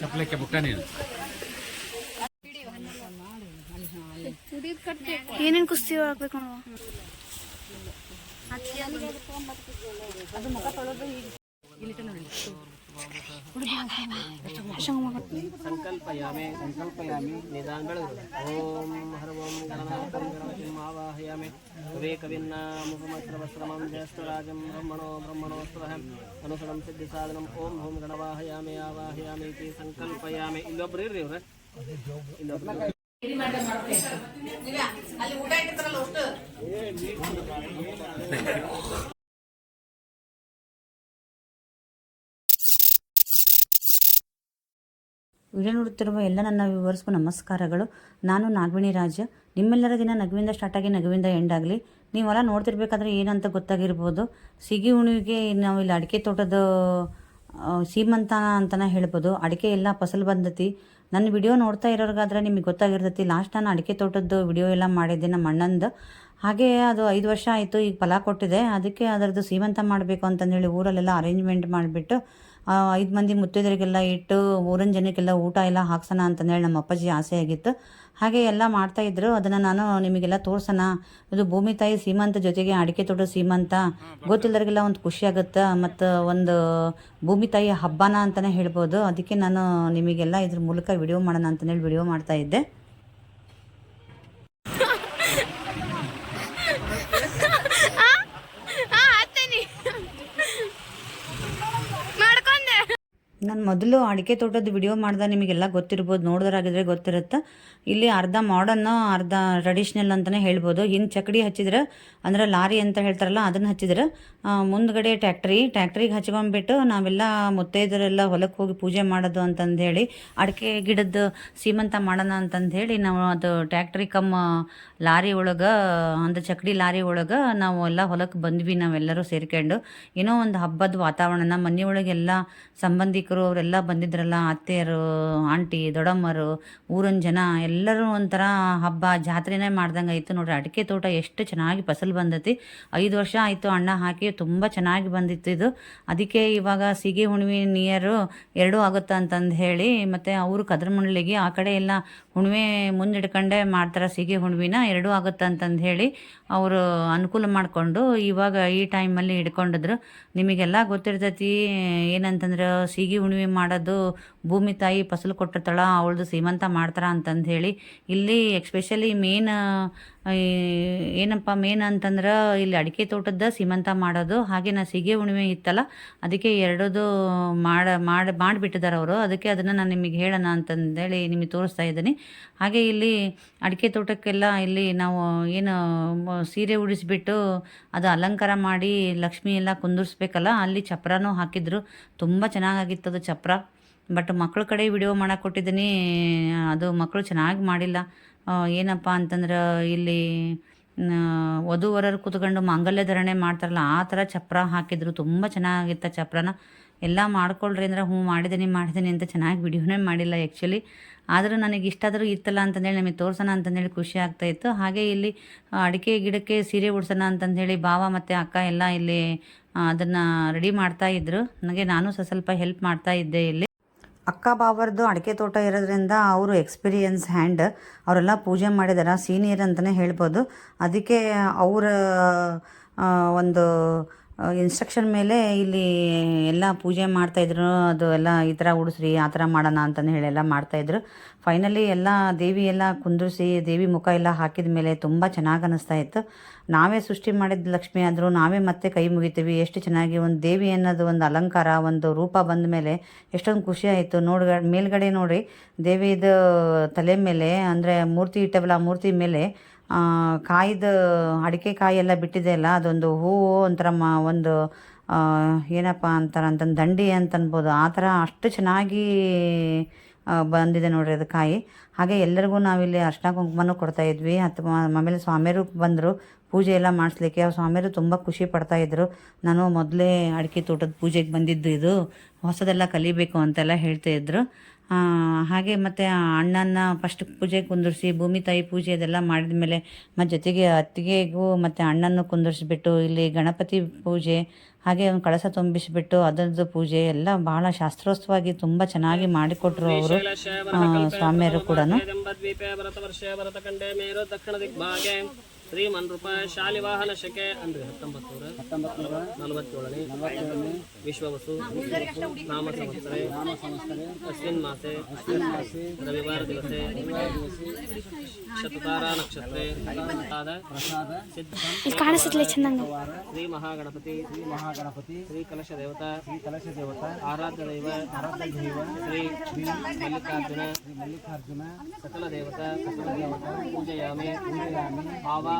ಚಪ್ಪಲಕ್ಕೆ ಬುಕ್ಕ ನೀನು ಏನೇನು ಕುಸ್ತಿ ಹಾಕ್ಬೇಕು ನಾವು ಸಂಕಲ್ಪಯಾಮೆ ಸಂಕಲ್ಪಯಾಮಿ ನಿಧಾನ ಬೆಳೆದು ಓಂ ಹರ ಓಂ ಗಣನಾಥಂ ಗಣಪತಿಂ ಆವಾಹಯಾಮೆ ಕವೇ ಕವಿನ್ನ ಮುಖಮಸ್ತ್ರವಸ್ತ್ರಮಂ ಜ್ಯೇಷ್ಠರಾಜಂ ಬ್ರಹ್ಮಣೋ ಬ್ರಹ್ಮಣೋಸ್ತ್ರಹಂ ಅನುಸರಂ ಸಿದ್ಧಿ ಸಾಧನಂ ಓಂ ಓಂ ಗಣವಾಹಯಾಮೆ ಆವಾಹಯಾಮೆ ಇತಿ ಸಂಕಲ್ಪಯಾಮೆ ಇಲ್ಲೊಬ್ರು ಇರ್ರಿ ಇವ್ರೆ ಇಲ್ಲೊಬ್ರು ವಿಡಿಯೋ ನೋಡುತ್ತಿರುವ ಎಲ್ಲ ನನ್ನ ವ್ಯೂವರ್ಸ್ಗೂ ನಮಸ್ಕಾರಗಳು. ನಾನು ನಾಗವಿಣಿ ರಾಜ. ನಿಮ್ಮೆಲ್ಲರ ದಿನ ನಗುವಿಂದ ಸ್ಟಾರ್ಟ್ ಆಗಿ ನಗುವಿಂದ ಎಂಡ್ ಆಗಲಿ. ನೀವೆಲ್ಲ ನೋಡ್ತಿರ್ಬೇಕಾದ್ರೆ ಏನಂತ ಗೊತ್ತಾಗಿರ್ಬೋದು. ಸಿಗಿ ಉಣಿವಿಗೆ ನಾವು ಇಲ್ಲಿ ಅಡಿಕೆ ತೋಟದ ಸೀಮಂತ ಅಂತಲೇ ಹೇಳ್ಬೋದು. ಅಡಿಕೆ ಎಲ್ಲ ಫಸಲು ಬಂದತಿ. ನನ್ನ ವಿಡಿಯೋ ನೋಡ್ತಾ ಇರೋರಿಗಾದ್ರೆ ನಿಮಗೆ ಗೊತ್ತಾಗಿರ್ತೈತಿ. ಲಾಸ್ಟ್ ನಾನು ಅಡಿಕೆ ತೋಟದ್ದು ವಿಡಿಯೋ ಎಲ್ಲ ಮಾಡಿದ್ದೆ ನಮ್ಮ ಅಣ್ಣಂದು. ಹಾಗೆ ಅದು ಐದು ವರ್ಷ ಆಯಿತು, ಈಗ ಫಲ ಕೊಟ್ಟಿದೆ. ಅದಕ್ಕೆ ಅದರದ್ದು ಸೀಮಂತ ಮಾಡಬೇಕು ಅಂತಂದೇಳಿ ಊರಲ್ಲೆಲ್ಲ ಅರೇಂಜ್ಮೆಂಟ್ ಮಾಡಿಬಿಟ್ಟು ಐದು ಮಂದಿ ಮುತ್ತೈದರಿಗೆಲ್ಲ ಇಟ್ಟು ಊರಿನ ಜನಕ್ಕೆಲ್ಲ ಊಟ ಎಲ್ಲ ಹಾಕ್ಸೋಣ ಅಂತಂದೇಳಿ ನಮ್ಮ ಅಪ್ಪಾಜಿ ಆಸೆ ಆಗಿತ್ತು. ಹಾಗೆ ಎಲ್ಲ ಮಾಡ್ತಾ ಇದ್ರು. ಅದನ್ನು ನಾನು ನಿಮಗೆಲ್ಲ ತೋರ್ಸೋಣ. ಇದು ಭೂಮಿ ತಾಯಿ ಸೀಮಂತ ಜೊತೆಗೆ ಅಡಿಕೆ ತೋಟ ಸೀಮಂತ. ಗೊತ್ತಿಲ್ಲದವ್ರಿಗೆಲ್ಲ ಒಂದು ಖುಷಿ ಆಗುತ್ತೆ ಮತ್ತು ಒಂದು ಭೂಮಿ ತಾಯಿ ಹಬ್ಬನ ಅಂತಲೇ ಹೇಳ್ಬೋದು. ಅದಕ್ಕೆ ನಾನು ನಿಮಗೆಲ್ಲ ಇದ್ರ ಮೂಲಕ ವಿಡಿಯೋ ಮಾಡೋಣ ಅಂತಂದೇಳಿ ವಿಡಿಯೋ ಮಾಡ್ತಾ ನಾನು ಮೊದಲು ಅಡಿಕೆ ತೋಟದ ವಿಡಿಯೋ ಮಾಡ್ದೆ ನಿಮಗೆಲ್ಲ ಗೊತ್ತಿರ್ಬೋದು, ನೋಡಿದ್ರಾಗಿದ್ರೆ ಗೊತ್ತಿರುತ್ತೆ. ಇಲ್ಲಿ ಅರ್ಧ ಮಾಡರ್ನ್ ಅರ್ಧ ಟ್ರೆಡಿಷ್ನಲ್ ಅಂತಲೇ ಹೇಳ್ಬೋದು. ಹಿಂದೆ ಚಕಡಿ ಹಚ್ಚಿದ್ರೆ, ಅಂದ್ರೆ ಲಾರಿ ಅಂತ ಹೇಳ್ತಾರಲ್ಲ, ಅದನ್ನು ಹಚ್ಚಿದ್ರೆ. ಮುಂದ್ಗಡೆ ಟ್ಯಾಕ್ಟ್ರಿ ಟ್ಯಾಕ್ಟ್ರಿಗೆ ಹಚ್ಕೊಂಡ್ಬಿಟ್ಟು ನಾವೆಲ್ಲ ಮುತ್ತೈದರೆಲ್ಲ ಹೊಲಕ್ಕೆ ಹೋಗಿ ಪೂಜೆ ಮಾಡೋದು ಅಂತಂದು ಹೇಳಿ ಅಡಿಕೆ ಗಿಡದ ಸೀಮಂತ ಮಾಡೋಣ ಅಂತಂದು ಹೇಳಿ ನಾವು ಅದು ಟ್ಯಾಕ್ಟ್ರಿ ಕಮ್ಮ ಲಾರಿ ಒಳಗೆ ಅಂದ್ರೆ ಚಕಡಿ ಲಾರಿ ಒಳಗೆ ನಾವು ಎಲ್ಲ ಹೊಲಕ್ಕೆ ಬಂದ್ವಿ ನಾವೆಲ್ಲರೂ ಸೇರ್ಕೊಂಡು. ಏನೋ ಒಂದು ಹಬ್ಬದ ವಾತಾವರಣನ ಮನೆ ಒಳಗೆಲ್ಲ ಸಂಬಂಧಿಕರು ಅವರೆಲ್ಲ ಬಂದಿದ್ರಲ್ಲ, ಅತ್ತೆಯರು, ಆಂಟಿ, ದೊಡ್ಡಮ್ಮರು, ಊರಿನ ಜನ ಎಲ್ಲರೂ ಒಂಥರ ಹಬ್ಬ ಜಾತ್ರೆನೇ ಮಾಡ್ದಂಗೆ ಆಯಿತು. ನೋಡ್ರಿ ಅಡಿಕೆ ತೋಟ ಎಷ್ಟು ಚೆನ್ನಾಗಿ ಫಸಲು ಬಂದೈತಿ. ಐದು ವರ್ಷ ಆಯಿತು ಅಣ್ಣ ಹಾಕಿ, ತುಂಬ ಚೆನ್ನಾಗಿ ಬಂದಿತ್ತು ಇದು. ಅದಕ್ಕೆ ಇವಾಗ ಸಿಗಿ ಹುಣ್ಣಿಮೆ ನಿಯರು ಎರಡೂ ಆಗುತ್ತೆ ಅಂತಂದು ಹೇಳಿ, ಮತ್ತು ಅವರು ಕದ್ರಮುಂಡ್ಲಿಗೆ ಆ ಕಡೆ ಎಲ್ಲ ಹುಣ್ಣಿಮೆ ಮುಂದಿಡ್ಕೊಂಡೆ ಮಾಡ್ತಾರೆ ಸಿಗಿ ಹುಣ್ಣಿಮೆನ, ಎರಡೂ ಆಗುತ್ತೆ ಅಂತಂದು ಹೇಳಿ ಅವರು ಅನುಕೂಲ ಮಾಡಿಕೊಂಡು ಇವಾಗ ಈ ಟೈಮಲ್ಲಿ ಹಿಡ್ಕೊಂಡಿದ್ರು. ನಿಮಗೆಲ್ಲ ಗೊತ್ತಿರ್ತೈತಿ ಏನಂತಂದ್ರೆ, ಸೀಗಿ ಹುಣ್ಣಿಮೆ ಮಾಡೋದು ಭೂಮಿ ತಾಯಿ ಫಸಲು ಕೊಟ್ಟಿರ್ತಾಳ ಅವಳದು ಸೀಮಂತ ಮಾಡ್ತಾರ ಅಂತಂದು ಹೇಳಿ ಇಲ್ಲಿ ಎಕ್ಸ್ಪೆಷಲಿ ಮೇನ್ ಏನಪ್ಪ ಮೇನ್ ಅಂತಂದ್ರೆ ಇಲ್ಲಿ ಅಡಿಕೆ ತೋಟದ ಸೀಮಂತ ಮಾಡೋದು. ಹಾಗೆ ನಾ ಸೀಗೆ ಹುಣ್ಣಿಮೆ ಇತ್ತಲ್ಲ, ಅದಕ್ಕೆ ಎರಡದು ಮಾಡ, ಮಾಡಿ ಮಾಡಿಬಿಟ್ಟಿದ್ದಾರೆ ಅವರು. ಅದಕ್ಕೆ ಅದನ್ನು ನಾನು ನಿಮಗೆ ಹೇಳೋಣ ಅಂತಂದೇಳಿ ನಿಮಗೆ ತೋರಿಸ್ತಾ ಇದ್ದೀನಿ. ಹಾಗೆ ಇಲ್ಲಿ ಅಡಿಕೆ ತೋಟಕ್ಕೆಲ್ಲ ಇಲ್ಲಿ ನಾವು ಏನು ಸೀರೆ ಉಡಿಸ್ಬಿಟ್ಟು ಅದು ಅಲಂಕಾರ ಮಾಡಿ ಲಕ್ಷ್ಮಿ ಎಲ್ಲ ಕುಂದಿರ್ಸ್ಬೇಕಲ್ಲ, ಅಲ್ಲಿ ಚಪ್ರನೂ ಹಾಕಿದ್ರು. ತುಂಬ ಚೆನ್ನಾಗಾಗಿತ್ತು ಅದು ಚಪ್ರ. ಬಟ್ ಮಕ್ಳ ಕಡೆ ವಿಡಿಯೋ ಕೊಟ್ಟಿದ್ದೀನಿ. ಅದು ಮಕ್ಕಳು ಚೆನ್ನಾಗಿ ಮಾಡಿಲ್ಲ. ಏನಪ್ಪ ಅಂತಂದ್ರೆ ಇಲ್ಲಿ ವಧುವರರು ಕೂತ್ಕೊಂಡು ಮಾಂಗಲ್ಯ ಧರಣೆ ಮಾಡ್ತಾರಲ್ಲ, ಆ ಥರ ಚಪ್ರ ಹಾಕಿದ್ರು. ತುಂಬ ಚೆನ್ನಾಗಿತ್ತು ಚಪ್ರನ. ಎಲ್ಲ ಮಾಡ್ಕೊಳ್ರಿ ಅಂದ್ರೆ ಹ್ಞೂ ಮಾಡಿದ್ದೀನಿ ಮಾಡಿದ್ದೀನಿ ಅಂತ ಚೆನ್ನಾಗಿ ವಿಡಿಯೋನೇ ಮಾಡಿಲ್ಲ ಆ್ಯಕ್ಚುಲಿ ಆದರೂ ನನಗೆ ಇಷ್ಟಾದರೂ ಇತ್ತಲ್ಲ ಅಂತಂದೇಳಿ ನಮಗೆ ತೋರ್ಸೋಣ ಅಂತಂದೇಳಿ ಖುಷಿ ಆಗ್ತಾಯಿತ್ತು ಹಾಗೆ ಇಲ್ಲಿ ಅಡಿಕೆ ಗಿಡಕ್ಕೆ ಸೀರೆ ಉಡ್ಸೋಣ ಅಂತಂದೇಳಿ ಭಾವ ಮತ್ತು ಅಕ್ಕ ಎಲ್ಲ ಇಲ್ಲಿ ಅದನ್ನು ರೆಡಿ ಮಾಡ್ತಾ ಇದ್ರು. ನನಗೆ ನಾನು ಸ್ವಲ್ಪ ಹೆಲ್ಪ್ ಮಾಡ್ತಾ ಇದ್ದೆ ಇಲ್ಲಿ. ಅಕ್ಕ ಬಾವರ್ದು ಅಡಿಕೆ ತೋಟ ಇರೋದ್ರಿಂದ ಅವರು ಎಕ್ಸ್ಪೀರಿಯನ್ಸ್ ಹ್ಯಾಂಡ್. ಅವರೆಲ್ಲ ಪೂಜೆ ಮಾಡಿದಾರೆ, ಸೀನಿಯರ್ ಅಂತಲೇ ಹೇಳ್ಬೋದು. ಅದಕ್ಕೆ ಅವರ ಒಂದು ಇನ್ಸ್ಟ್ರಕ್ಷನ್ ಮೇಲೆ ಇಲ್ಲಿ ಎಲ್ಲ ಪೂಜೆ ಮಾಡ್ತಾಯಿದ್ರು ಅದು ಎಲ್ಲ ಈ ಥರ ಉಡಿಸ್ರಿ, ಆ ಥರ ಮಾಡೋಣ ಅಂತಂದು ಹೇಳಿ ಎಲ್ಲ ಮಾಡ್ತಾಯಿದ್ರು ಫೈನಲಿ ಎಲ್ಲ ದೇವಿ ಎಲ್ಲ ಕುಂದಿರಿಸಿ, ದೇವಿ ಮುಖ ಎಲ್ಲ ಹಾಕಿದ ಮೇಲೆ ತುಂಬ ಚೆನ್ನಾಗಿ ಅನ್ನಿಸ್ತಾ ಇತ್ತು. ನಾವೇ ಸೃಷ್ಟಿ ಮಾಡಿದ ಲಕ್ಷ್ಮಿ ಆದರೂ ನಾವೇ ಮತ್ತೆ ಕೈ ಮುಗಿತೀವಿ. ಎಷ್ಟು ಚೆನ್ನಾಗಿ ಒಂದು ದೇವಿ ಅನ್ನೋದು ಒಂದು ಅಲಂಕಾರ, ಒಂದು ರೂಪ ಬಂದ ಮೇಲೆ ಎಷ್ಟೊಂದು ಖುಷಿ ಆಯಿತು. ನೋಡ್ಗ, ಮೇಲ್ಗಡೆ ನೋಡಿ ದೇವಿದು ತಲೆ ಮೇಲೆ ಅಂದರೆ ಮೂರ್ತಿ ಇಟ್ಟವಲ್ಲ ಮೂರ್ತಿ ಮೇಲೆ ಕಾಯ್ದು, ಅಡಿಕೆ ಕಾಯಿ ಎಲ್ಲ ಬಿಟ್ಟಿದೆ ಅಲ್ಲ, ಅದೊಂದು ಹೂವು ಒಂಥರ ಮ, ಒಂದು ಏನಪ್ಪ ಅಂತಾರೆ, ಅಂತಂದು ದಂಡಿ ಅಂತ ಅನ್ಬೋದು. ಆ ಥರ ಅಷ್ಟು ಚೆನ್ನಾಗಿ ಬಂದಿದೆ ನೋಡಿರಿ ಅದು ಕಾಯಿ. ಹಾಗೆ ಎಲ್ಲರಿಗೂ ನಾವಿಲ್ಲಿ ಅರ್ಶಿನ ಕುಂಕುಮನೂ ಕೊಡ್ತಾ ಇದ್ವಿ. ಅಥವಾ ಆಮೇಲೆ ಸ್ವಾಮಿಯರು ಬಂದರು. ಪೂಜೆ ಎಲ್ಲ ಮಾಡಿಸ್ಲಿಕ್ಕೆ ಆ ಸ್ವಾಮಿಯರು ತುಂಬ ಖುಷಿ ಪಡ್ತಾ ಇದ್ರು. ನಾನು ಮೊದಲೇ ಅಡಿಕೆ ತೋಟದ ಪೂಜೆಗೆ ಬಂದಿದ್ದು ಇದು. ಹೊಸದೆಲ್ಲ ಕಲಿಬೇಕು ಅಂತೆಲ್ಲ ಹೇಳ್ತಾ ಇದ್ರು. ಹಾಗೆ ಮತ್ತು ಅಣ್ಣನ ಫಸ್ಟ್ ಪೂಜೆ ಕುಂದಿರಿಸಿ ಭೂಮಿ ತಾಯಿ ಪೂಜೆ ಅದೆಲ್ಲ ಮಾಡಿದ ಮೇಲೆ ಮತ್ತು ಜೊತೆಗೆ ಅತ್ತಿಗೆಗೂ ಮತ್ತು ಅಣ್ಣನ್ನು ಕುಂದಿರಿಸ್ಬಿಟ್ಟು ಇಲ್ಲಿ ಗಣಪತಿ ಪೂಜೆ ಹಾಗೆ ಒಂದು ಕಳಸ ತುಂಬಿಸಿಬಿಟ್ಟು ಅದರದ್ದು ಪೂಜೆ ಎಲ್ಲ ಬಹಳ ಶಾಸ್ತ್ರೋತ್ಸವಾಗಿ ತುಂಬ ಚೆನ್ನಾಗಿ ಮಾಡಿಕೊಟ್ರು ಅವರು ಸ್ವಾಮಿಯರು ಕೂಡ ದ್ವೀಪೆ ಮನ್ರೂಪ ಶಾಲಿವಾಹನ ಶಕೆ ಅಂದ್ರೆ ಹತ್ತೊಂಬತ್ತು ನೂರ ಹತ್ತೊಂಬತ್ತು ನೂರ ನಲವತ್ತೇಳನೇ ನಲವತ್ತೇಳನೇ ವಿಶ್ವವಸು ನಾಮ ಸಂವತ್ಸರೆ ನಾಮ ಸಂವತ್ಸರೆ ಅಸ್ಮಿನ್ ಮಾಸೆ ರವಿವಾರ ದಿವಸೆ ಶತಕಾರ ನಕ್ಷತ್ರೆ ಪ್ರಸಾದ ಪ್ರಸಾದ ಸಿದ್ಧ ಕಾಣಿಸುತ್ತಲೇ ಚೆನ್ನಾಗಿ. ಶ್ರೀ ಮಹಾಗಣಪತಿ ಶ್ರೀ ಮಹಾಗಣಪತಿ ಶ್ರೀ ಕಲಶ ದೇವತಾ ಶ್ರೀ ಕಲಶ ದೇವತಾ ಆರಾಧ್ಯ ದೈವ ಆರಾಧ್ಯ ದೈವ ಶ್ರೀ ಶ್ರೀ ಮಲ್ಲಿಕಾರ್ಜುನ ಶ್ರೀ ಮಲ್ಲಿಕಾರ್ಜುನ ಸಕಲ ದೇವತಾ ಸಕಲ ದೇವತಾ ಪೂಜೆಯಾಮಿ ಪೂಜೆಯಾಮಿ ಆವಾಹಯಾಮಿ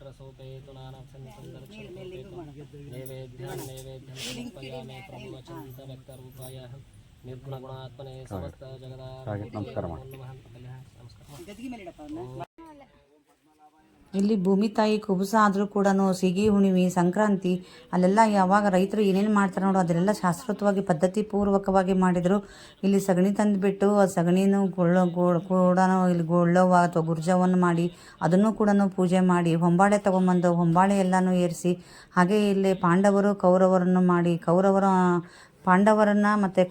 రుద్రసూపేతు నైవేద్యం నైవేద్యం సమర్పయామి ప్రభువచంత భక్తరూపాయ నిర్గుణగుణాత్మనే సమస్త జగదాత్మ నమస్కారం ಇಲ್ಲಿ ಭೂಮಿ ತಾಯಿ ಕುಬುಸ ಆದರೂ ಕೂಡ ಸಿಗಿ ಹುಣ್ಣಿಮೆ, ಸಂಕ್ರಾಂತಿ, ಅಲ್ಲೆಲ್ಲ ಯಾವಾಗ ರೈತರು ಏನೇನು ಮಾಡ್ತಾರೆ ನೋಡು, ಅದೆಲ್ಲ ಶಾಸ್ತ್ರೋತವಾಗಿ ಪದ್ಧತಿ ಪೂರ್ವಕವಾಗಿ ಮಾಡಿದರು. ಇಲ್ಲಿ ಸಗಣಿ ತಂದುಬಿಟ್ಟು ಆ ಸಗಣಿನೂ ಗೊಳ್ಳ ಕೂಡ ಇಲ್ಲಿ ಗೊಳ್ಳವ ಅಥವಾ ಗುರ್ಜವನ್ನು ಮಾಡಿ ಅದನ್ನು ಕೂಡ ಪೂಜೆ ಮಾಡಿ, ಹೊಂಬಾಳೆ ತೊಗೊಂಬಂದು ಹೊಂಬಾಳೆ ಎಲ್ಲನೂ ಏರಿಸಿ, ಹಾಗೆ ಇಲ್ಲಿ ಪಾಂಡವರು ಕೌರವರನ್ನು ಮಾಡಿ, ಕೌರವರ, ಪಾಂಡವರನ್ನು ಮತ್ತು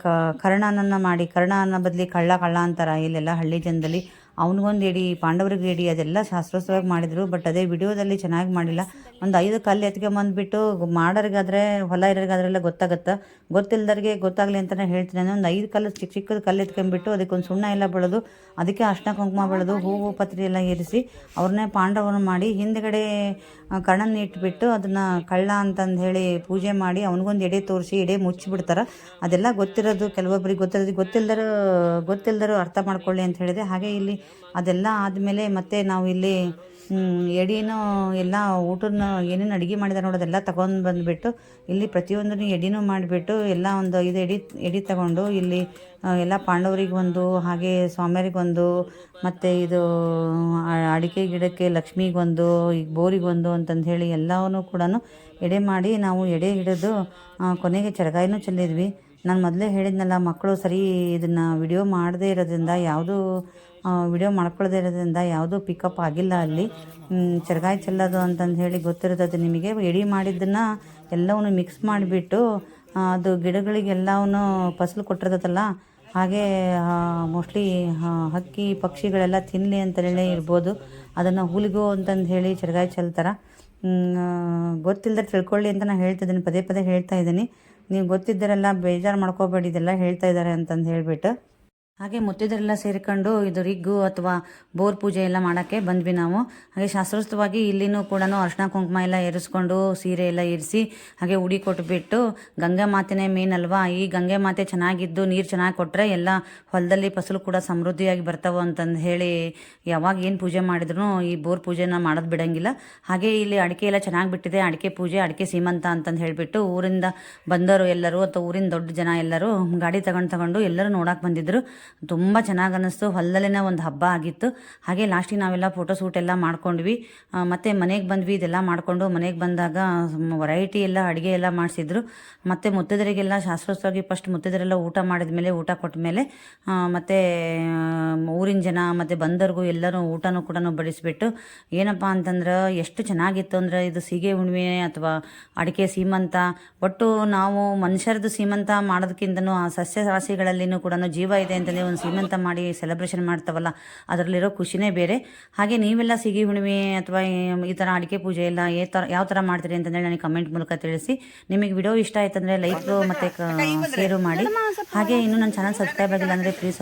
ಕರ್ಣನನ್ನು ಮಾಡಿ ಕರ್ಣ ಅನ್ನೋ ಬದಲಿ ಕಳ್ಳ ಕಳ್ಳ ಅಂತಾರೆ ಇಲ್ಲೆಲ್ಲ ಹಳ್ಳಿ ಜನದಲ್ಲಿ. ಅವನಿಗೊಂದು ಎಡಿ ಪಾಂಡವರಿಗೆ ಎಡಿ ಅದೆಲ್ಲ ಶಾಸ್ತ್ರೋತ್ಸವಾಗಿ ಮಾಡಿದರು ಬಟ್ ಅದೇ ವಿಡಿಯೋದಲ್ಲಿ ಚೆನ್ನಾಗಿ ಮಾಡಿಲ್ಲ. ಒಂದು ಐದು ಕಲ್ಲು ಎತ್ಕೊಂಬಂದ್ಬಿಟ್ಟು ಮಾಡೋರಿಗಾದ್ರೆ ಹೊಲ ಇರೋರಿಗಾದ್ರೆಲ್ಲ ಗೊತ್ತಾಗುತ್ತೆ? ಗೊತ್ತಿಲ್ಲದವ್ರಿಗೆ ಗೊತ್ತಾಗಲಿ ಅಂತಲೇ ಹೇಳ್ತೀನಿ. ಒಂದು ಐದು ಕಲ್ಲು ಚಿಕ್ಕ ಚಿಕ್ಕದು ಕಲ್ಲು ಎತ್ಕೊಂಡ್ಬಿಟ್ಟು ಅದಕ್ಕೊಂದು ಸುಣ್ಣ ಎಲ್ಲ ಬೆಳೆದು ಅದಕ್ಕೆ ಅರ್ಶಿನ ಕುಂಕುಮ ಬೆಳೆದು ಹೂವು ಪತ್ರಿ ಎಲ್ಲ ಏರಿಸಿ ಅವ್ರನ್ನೇ ಪಾಂಡವನ ಮಾಡಿ ಹಿಂದ್ಗಡೆ ಆ, ಕಣ್ಣನ್ನು ಇಟ್ಬಿಟ್ಟು ಅದನ್ನು ಕಳ್ಳ ಅಂತಂದು ಹೇಳಿ ಪೂಜೆ ಮಾಡಿ ಅವನಿಗೊಂದು ಎಡೆ ತೋರಿಸಿ ಎಡೆ ಮುಚ್ಚಿಬಿಡ್ತಾರೆ. ಅದೆಲ್ಲ ಗೊತ್ತಿರೋದು ಕೆಲವೊಬ್ಬರಿಗೆ ಗೊತ್ತಿರೋದು ಗೊತ್ತಿಲ್ಲದರು ಗೊತ್ತಿಲ್ಲದರು ಅರ್ಥ ಮಾಡ್ಕೊಳ್ಳಿ ಅಂತ ಹೇಳಿದೆ. ಹಾಗೆ ಇಲ್ಲಿ ಅದೆಲ್ಲ ಆದಮೇಲೆ ಮತ್ತೆ ನಾವು ಇಲ್ಲಿ ಎಡಿನೂ ಎಲ್ಲ ಊಟನ ಏನೇನು ಅಡುಗೆ ಮಾಡಿದಾರೆ ನೋಡು, ಅದೆಲ್ಲ ತಗೊಂಡು ಬಂದುಬಿಟ್ಟು ಇಲ್ಲಿ ಪ್ರತಿಯೊಂದನ್ನು ಎಡಿನೂ ಮಾಡಿಬಿಟ್ಟು ಎಲ್ಲ ಒಂದು ಐದು ಎಡಿ ಎಡಿ ತಗೊಂಡು ಇಲ್ಲಿ ಎಲ್ಲ ಪಾಂಡವರಿಗೆ ಒಂದು, ಹಾಗೆ ಸ್ವಾಮಿಯರಿಗೊಂದು ಮತ್ತು ಇದು ಅಡಿಕೆ ಗಿಡಕ್ಕೆ ಲಕ್ಷ್ಮಿಗೊಂದು ಈಗ ಬೋರಿಗೊಂದು ಅಂತಂದು ಹೇಳಿ ಎಲ್ಲವನ್ನೂ ಕೂಡ ಎಡೆ ಮಾಡಿ ನಾವು ಎಡೆ ಹಿಡಿದು ಕೊನೆಗೆ ಚರಗಾಯಿನೂ ಚೆಲ್ಲಿದ್ವಿ. ನಾನು ಮೊದಲೇ ಹೇಳಿದ್ನಲ್ಲ ಮಕ್ಕಳು ಸರಿ ಇದನ್ನು ವಿಡಿಯೋ ಮಾಡದೇ ಇರೋದ್ರಿಂದ ಯಾವುದು ವಿಡಿಯೋ ಮಾಡ್ಕೊಳ್ಳದೇ ಇರೋದ್ರಿಂದ ಯಾವುದೂ ಪಿಕಪ್ ಆಗಿಲ್ಲ ಅಲ್ಲಿ. ಚರಗಾಯಿ ಚೆಲ್ಲೋದು ಅಂತಂದು ಹೇಳಿ ಗೊತ್ತಿರ್ತದೆ ನಿಮಗೆ. ಎಡಿ ಮಾಡಿದ್ದನ್ನು ಎಲ್ಲವನ್ನು ಮಿಕ್ಸ್ ಮಾಡಿಬಿಟ್ಟು ಅದು ಗಿಡಗಳಿಗೆಲ್ಲವನ್ನು ಫಸಲು ಕೊಟ್ಟಿರ್ತದಲ್ಲ ಹಾಗೆ ಮೋಸ್ಟ್ಲಿ ಹಕ್ಕಿ ಪಕ್ಷಿಗಳೆಲ್ಲ ತಿನ್ನಲಿ ಅಂತೇಳಿ ಇರ್ಬೋದು. ಅದನ್ನು ಹುಲಿಗೋ ಅಂತಂದು ಹೇಳಿ ಚರಗಾಯಿ ಚೆಲ್ತಾರೆ. ಗೊತ್ತಿಲ್ಲದೆ ತಿಳ್ಕೊಳ್ಳಿ ಅಂತ ನಾನು ಹೇಳ್ತಿದ್ದೀನಿ, ಪದೇ ಪದೇ ಹೇಳ್ತಾ ಇದ್ದೀನಿ. ನೀವು ಗೊತ್ತಿದ್ದರೆಲ್ಲ ಬೇಜಾರು ಮಾಡ್ಕೋಬೇಡಿ ಇದೆಲ್ಲ ಹೇಳ್ತಾ ಇದ್ದಾರೆ ಅಂತಂದು ಹೇಳಿಬಿಟ್ಟು. ಹಾಗೆ ಮುತ್ತಿದರೆಲ್ಲ ಸೇರಿಕೊಂಡು ಇದು ರಿಗ್ಗು ಅಥವಾ ಬೋರ್ ಪೂಜೆ ಎಲ್ಲ ಮಾಡೋಕ್ಕೆ ಬಂದ್ವಿ ನಾವು. ಹಾಗೆ ಶಾಸ್ತ್ರೋಕ್ತವಾಗಿ ಇಲ್ಲಿನೂ ಕೂಡ ಅರ್ಶಿನ ಕುಂಕುಮ ಎಲ್ಲ ಏರಿಸ್ಕೊಂಡು ಸೀರೆ ಎಲ್ಲ ಇರಿಸಿ ಹಾಗೆ ಉಡಿ ಕೊಟ್ಬಿಟ್ಟು ಗಂಗೆ ಮಾತೆನೇ ಮೇನ್ ಅಲ್ವಾ? ಈ ಗಂಗೆ ಮಾತೆ ಚೆನ್ನಾಗಿದ್ದು ನೀರು ಚೆನ್ನಾಗಿ ಕೊಟ್ಟರೆ ಎಲ್ಲ ಹೊಲದಲ್ಲಿ ಫಸಲು ಕೂಡ ಸಮೃದ್ಧಿಯಾಗಿ ಬರ್ತಾವೆ ಅಂತಂದು ಹೇಳಿ ಯಾವಾಗ ಏನು ಪೂಜೆ ಮಾಡಿದ್ರು ಈ ಬೋರ್ ಪೂಜೆನ ಮಾಡೋದು ಬಿಡಂಗಿಲ್ಲ. ಹಾಗೆ ಇಲ್ಲಿ ಅಡಿಕೆ ಎಲ್ಲ ಚೆನ್ನಾಗಿ ಬಿಟ್ಟಿದೆ. ಅಡಿಕೆ ಪೂಜೆ, ಅಡಿಕೆ ಸೀಮಂತ ಅಂತಂದು ಹೇಳಿಬಿಟ್ಟು ಊರಿಂದ ಬಂದವರು ಎಲ್ಲರೂ ಅಥವಾ ಊರಿನ ದೊಡ್ಡ ಜನ ಎಲ್ಲರೂ ಗಾಡಿ ತಗೊಂಡು ತಗೊಂಡು ಎಲ್ಲರೂ ನೋಡಕ್ಕೆ ಬಂದಿದ್ದರು ತುಂಬ ಚೆನ್ನಾಗಿ ಅನ್ನಿಸ್ತು. ಹೊಲದಲ್ಲೇ ಒಂದು ಹಬ್ಬ ಆಗಿತ್ತು. ಹಾಗೆ ಲಾಸ್ಟಿಗೆ ನಾವೆಲ್ಲ ಫೋಟೋ ಶೂಟ್ ಎಲ್ಲ ಮಾಡ್ಕೊಂಡ್ವಿ. ಮತ್ತು ಮನೆಗೆ ಬಂದ್ವಿ. ಇದೆಲ್ಲ ಮಾಡಿಕೊಂಡು ಮನೆಗೆ ಬಂದಾಗ ವೆರೈಟಿ ಎಲ್ಲ, ಅಡುಗೆ ಎಲ್ಲ ಮಾಡಿಸಿದ್ರು. ಮತ್ತು ಮುತ್ತದರಿಗೆಲ್ಲ ಶಾಸ್ತ್ರೋತ್ಸವಾಗಿ ಫಸ್ಟ್ ಮುತ್ತದರೆಲ್ಲ ಊಟ ಮಾಡಿದ ಮೇಲೆ, ಊಟ ಕೊಟ್ಟ ಮೇಲೆ ಮತ್ತು ಊರಿನ ಜನ, ಮತ್ತು ಬಂದವ್ರಿಗೂ ಎಲ್ಲರೂ ಊಟನೂ ಕೂಡ ಬಡಿಸಿಬಿಟ್ಟು, ಏನಪ್ಪ ಅಂತಂದ್ರೆ ಎಷ್ಟು ಚೆನ್ನಾಗಿತ್ತು ಅಂದ್ರೆ ಇದು ಸೀಗೆ ಹುಣ್ಣಿಮೆ ಅಥವಾ ಅಡಿಕೆ ಸೀಮಂತ. ಒಟ್ಟು ನಾವು ಮನುಷ್ಯರದ್ದು ಸೀಮಂತ ಮಾಡೋದಕ್ಕಿಂತನೂ ಆ ಸಸ್ಯ ರಾಶಿಗಳಲ್ಲಿನೂ ಕೂಡ ಜೀವ ಇದೆ ಅಂತಂದರೆ ಒಂದು ಸೀಮಂತ ಮಾಡಿ ಸೆಲೆಬ್ರೇಷನ್ ಮಾಡ್ತಾವಲ್ಲ ಅದರಲ್ಲಿರೋ ಖುಷಿನೇ ಬೇರೆ. ಹಾಗೆ ನೀವೆಲ್ಲ ಸಿಗಿ ಹುಣ್ಣಿಮೆ ಅಥವಾ ಈ- ಈ ಥರ ಅಡಿಕೆ ಪೂಜೆ ಎಲ್ಲ ಏ ಥರ ಯಾವ ಥರ ಮಾಡ್ತೀರಿ ಅಂತಂದೇಳಿ ನನಗೆ ಕಮೆಂಟ್ ಮೂಲಕ ತಿಳಿಸಿ. ನಿಮಗೆ ವಿಡಿಯೋ ಇಷ್ಟ ಆಯ್ತಂದರೆ ಲೈಕ್ ಮತ್ತು ಶೇರು ಮಾಡಿ. ಹಾಗೆ ಇನ್ನೂ ನನ್ನ ಚಾನಲ್ ಸಬ್ಸ್ಕ್ರೈಬ್ ಆಗಿಲ್ಲ ಅಂದರೆ ಪ್ಲೀಸ್